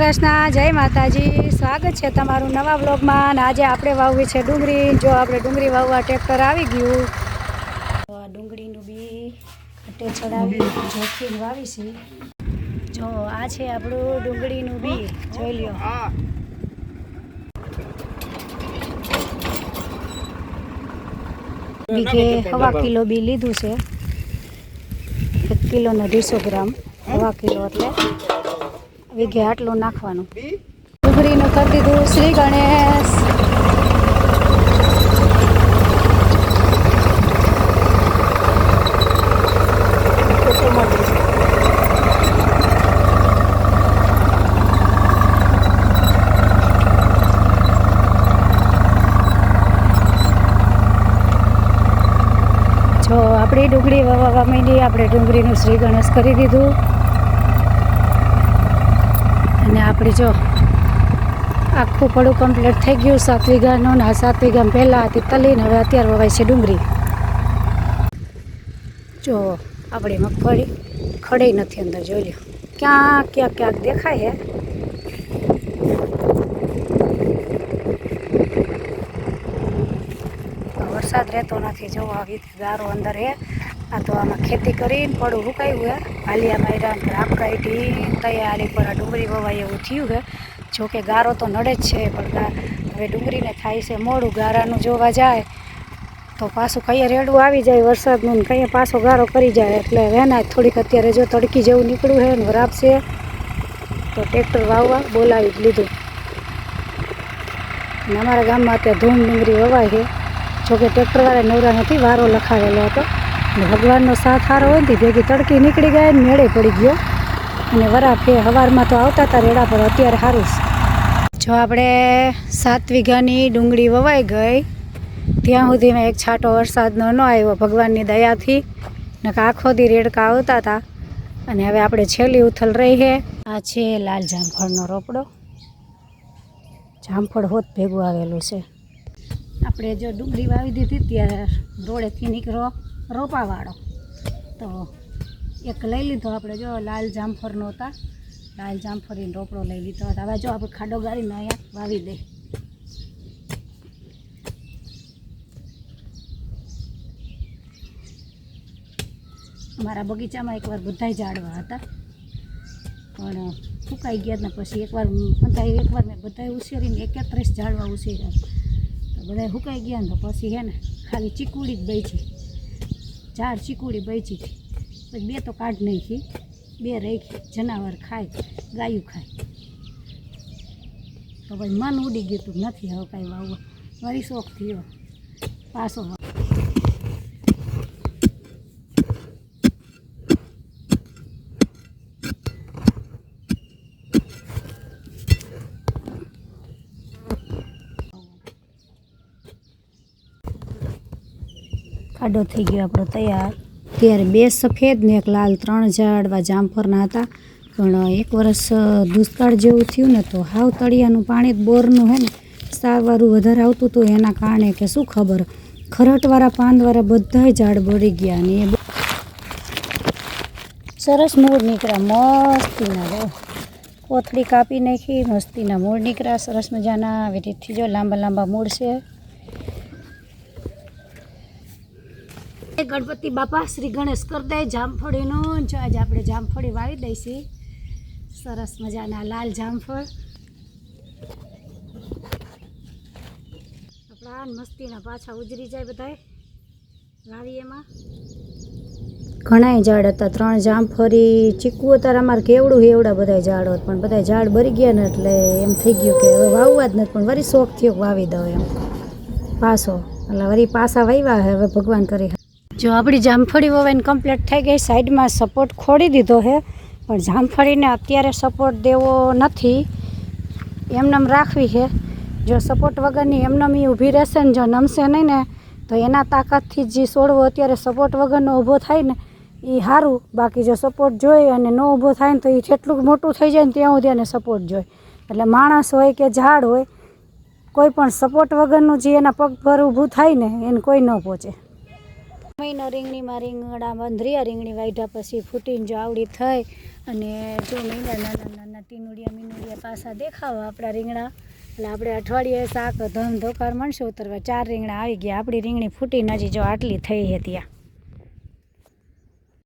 કૃષ્ણ જય માતાજી. સ્વાગત છે તમારું નવા બ્લોગમાં અને આજે આપણે વાવવી છે ડુંગળી. જો આપણે ડુંગળી વાવવા ટ્રેક્ટર આવી ગયું. તો આ ડુંગળીનું બી કટ્ટે ચડાવી જોખીને વાવી છે જો આ છે આપણું ડુંગળીનું બી. જોઈ લ્યો. બીજે હવા કિલો બી લીધું છે. એક કિલોને અઢીસો ગ્રામ હવા કિલો એટલે. વીઘે આટલું નાખવાનું. ડુંગળીનું કરી દીધું શ્રી ગણેશ. જો આપણી ડુંગળી વાવવા માંડી આપણે ડુંગળીનું શ્રી ગણેશ કરી દીધું. અને આપણે જો આખું પડું કમ્પ્લીટ થઈ ગયું. સાત વીઘાનું ને આ સાત વીઘા પહેલાં હતી તલીને, હવે અત્યારે વવાય છે ડુંગળી. જો આપણે મગફળી ખડે નથી અંદર, જોઈ લ્યો. ક્યાંક ક્યાંક ક્યાંક દેખાય હે. વરસાદ રહેતો નથી. જો આવી ગારો અંદર હે. આ તો આમાં ખેતી કરીને પડું હુકાયું હે. હાલિયા માર્યા રાપ કાઢી, તૈયારી પર આ ડુંગળી વવાય એવું થયું હે. જો કે ગારો તો નડે જ છે, પણ હવે ડુંગળીને થાય છે મોડું, ગારાનું જોવા જાય. તો પાછું કઈએ રેડું આવી જાય વરસાદનું ને કઈએ પાછો ગારો કરી જાય. એટલે વેના થોડીક અત્યારે જો તડકી જેવું નીકળ્યું છે ને વરાપ છે, તો ટ્રેક્ટર વાવવા બોલાવી જ લીધું. અને અમારા ગામમાં અત્યારે ધૂમ ડુંગળી વવાય છે. જોકે ટ્રેક્ટરવાળા નવરા નથી વારો લખાવેલો હતો. ભગવાનનો સાથ સારો હોય ને ભેગી તડકી નીકળી ગયા ને મેળે પડી ગયો. અને વરા ફે હવારમાં તો આવતા હતા રેડા પર અત્યારે સારું છે. જો આપણે સાત વીઘાની ડુંગળી વવાઈ ગઈ. ત્યાં સુધીમાં એક છાંટો વરસાદનો ન આવ્યો ભગવાનની દયાથી. નકા આખો દી રેડકા આવતા હતા અને હવે આપણે છેલ્લી ઉથલ રહી છે. આ છે લાલ જામફળનો રોપડો. જામફળ હોત ભેગું આવેલું છે. આપણે જો ડુંગળી વાવી દીધી, ત્યારે રોડેથી નીકળો. રોપાવાળો. તો એક લઈ લીધો આપણે જો, લાલ જામફળનો હતા. લાલ જામફળીનો રોપડો લઈ લીધો હતો. હવે જો આપણે ખાડો ગાળીને અહીંયા વાવી દે અમારા બગીચામાં એકવાર બધાય ઝાડવા હતા. પણ ફૂંકાઈ ગયા ને પછી એકવાર બધા એકવાર મેં બધા ઉછેરીને એકત્રીસ ઝાડવા ઉછેર્યા. તો બધા સુકાઈ ગયા ને તો પછી હે ને ખાલી ચીકુડી જ બેચી ઝાડ ચીકુડી બેચી પછી બે તો કાઢ નાખી, બે રાખી, જનાવર ખાય, ગાયું ખાય. તો પછી મન ઉડી ગયું તું નથી હવે કાંઈ વાવવા. વળી શોખ થયો. પાછો ખાડો થઈ ગયો આપણો તૈયાર. ત્યારે બે સફેદ ને એક લાલ ત્રણ ઝાડવા જામફળના હતા. પણ એક વર્ષ દુષ્કાળ જેવું થયું ને તો હાવ તળિયાનું પાણી બોરનું હે ને. સારવારું વધારે આવતું હતું એના કારણે કે શું ખબર? ખરટવાળા પાનવાળા બધાય ઝાડ બળી ગયા અને એ સરસ મૂળ નીકળ્યા. મસ્તીના જો કોથળી કાપી નાખી, મસ્તીના મૂળ નીકળ્યા. સરસ મજાના. આવી રીતથી જો લાંબા લાંબા મૂળ છે. ગણપતિ બાપા શ્રી ગણેશ કરી દે જામફળીનું જો આજે આપણે જામફળી વાવી દઈશી. સરસ મજાના લાલ જામફળ. આપણા મસ્તીના પાછા ઉજરી જાય બધાય. વાવી એમાં. ઘણાય ઝાડ હતા, ત્રણ જામફળી, ચીકુ હતા અમારે કેવડું એવડા બધા ઝાડ હોત, પણ બધા ઝાડ બરી ગયા ને એટલે એમ થઈ ગયું કે હવે વાવવા જ નથી, પણ વળી શોખ થયો વાવી દઉં એમ. પાછો, એટલે વળી પાછા વાવ્યા હવે ભગવાન કરી જો આપણી જામફળી વવાઈને કમ્પ્લીટ થઈ ગઈ, સાઈડમાં સપોર્ટ ખોડી દીધો છે. પણ જામફળીને અત્યારે સપોર્ટ દેવો નથી. એમનેમ રાખવી છે. જો સપોર્ટ વગરની એમનેમ એ ઊભી રહેશે ને જો નમશે નહીં ને, તો એના તાકાતથી જે છોડવો અત્યારે સપોર્ટ વગરનો ઊભો થાય ને એ સારું બાકી જો સપોર્ટ જોઈએ અને ન ઊભો થાય ને, તો એ જેટલું મોટું થઈ જાય ને ત્યાં સુધી એને સપોર્ટ જોઈએ એટલે માણસ હોય કે ઝાડ હોય, કોઈ પણ સપોર્ટ વગરનું જે એના પગભર ઊભું થાય ને, એને કોઈ ન પહોંચે. મહિનો રીંગણીમાં રીંગણા બંધરિયા રીંગણી વાઢ્યા પછી ફૂટીને જો આવડી થઈ અને જો મહિના નાના નાના ટીનુડિયા મીનુડિયા પાસા દેખાવા આપણા રીંગણા, એટલે આપણે અઠવાડિયે શાક ધમ ધોકાર મળશે ઉતરવા ચાર રીંગણા આવી ગયા. આપણી રીંગણી ફૂટી નજી જો આટલી થઈ હતી ત્યાં.